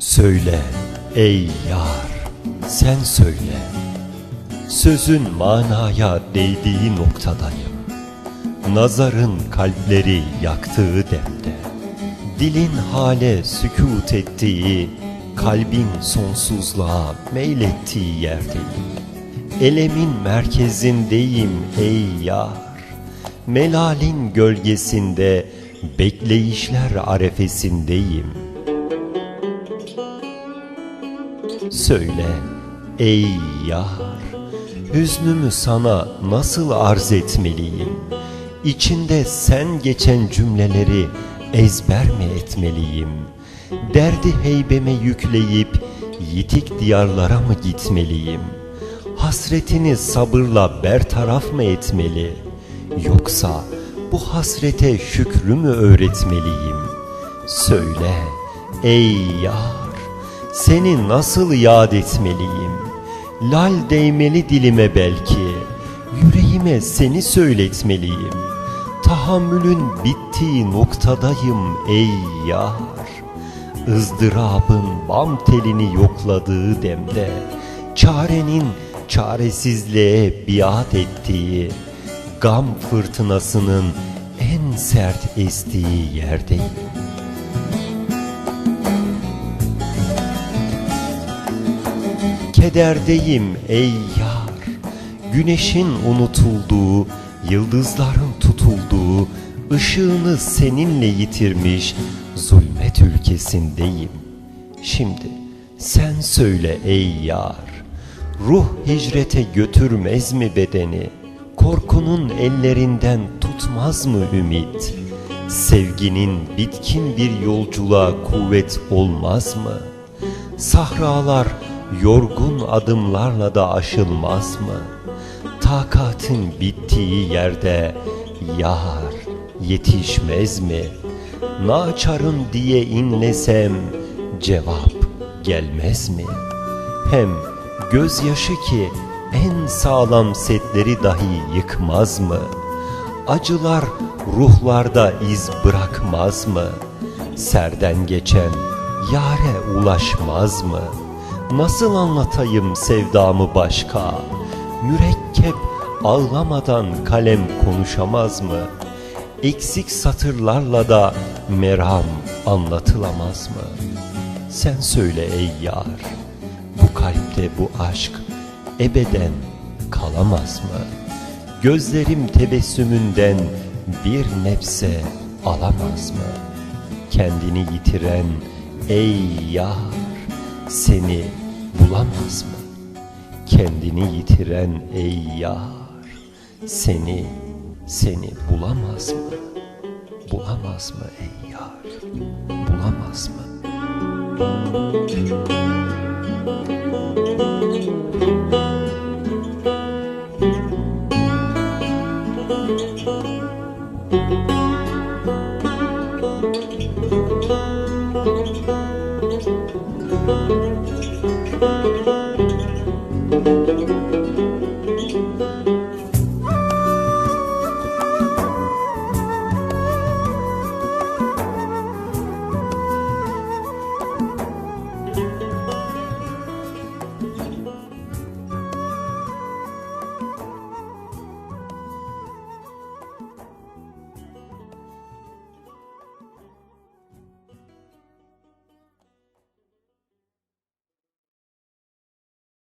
Söyle ey yar sen söyle. Sözün manaya değdiği noktadayım. Nazarın kalpleri yaktığı demde. Dilin hale sükut ettiği Kalbin sonsuzluğa meylettiği yerdeyim. Elemin merkezindeyim ey yar. Melalin gölgesinde Bekleyişler arefesindeyim Söyle ey yar Hüznümü sana nasıl arz etmeliyim? İçinde sen geçen cümleleri ezber mi etmeliyim? Derdi heybeme yükleyip yitik diyarlara mı gitmeliyim? Hasretini sabırla bertaraf mı etmeli? Yoksa bu hasrete şükrü mü öğretmeliyim? Söyle ey yar seni nasıl yad etmeliyim? Lal değmeli dilime belki, yüreğime seni söyletmeliyim. Tahammülün bittiği noktadayım ey yar. ızdırabın bam telini yokladığı demde, çarenin çaresizliğe biat ettiği, gam fırtınasının en sert estiği yerdeyim. Kederdeyim ey yar. Güneşin unutulduğu Yıldızların tutulduğu ışığını seninle yitirmiş Zulmet ülkesindeyim. Şimdi sen söyle ey yar. Ruh hicrete götürmez mi bedeni? Korkunun ellerinden tutmaz mı ümit? Sevginin bitkin bir yolculuğa kuvvet olmaz mı? Sahralar yorgun adımlarla da aşılmaz mı? Takatın bittiği yerde yar yetişmez mi? Naçarım diye inlesem cevap gelmez mi? Hem gözyaşı ki en sağlam setleri dahi yıkmaz mı? Acılar ruhlarda iz bırakmaz mı? Serden geçen yare ulaşmaz mı? Nasıl anlatayım sevdamı başka? Mürekkep ağlamadan kalem konuşamaz mı? Eksik satırlarla da meram anlatılamaz mı? Sen söyle ey yar, bu kalpte bu aşk ebeden kalamaz mı? Gözlerim tebessümünden bir nefse alamaz mı? Kendini yitiren ey yar, seni bulamaz mı? Kendini yitiren ey yar, seni, seni bulamaz mı? Bulamaz mı ey yar, bulamaz mı? Thank you.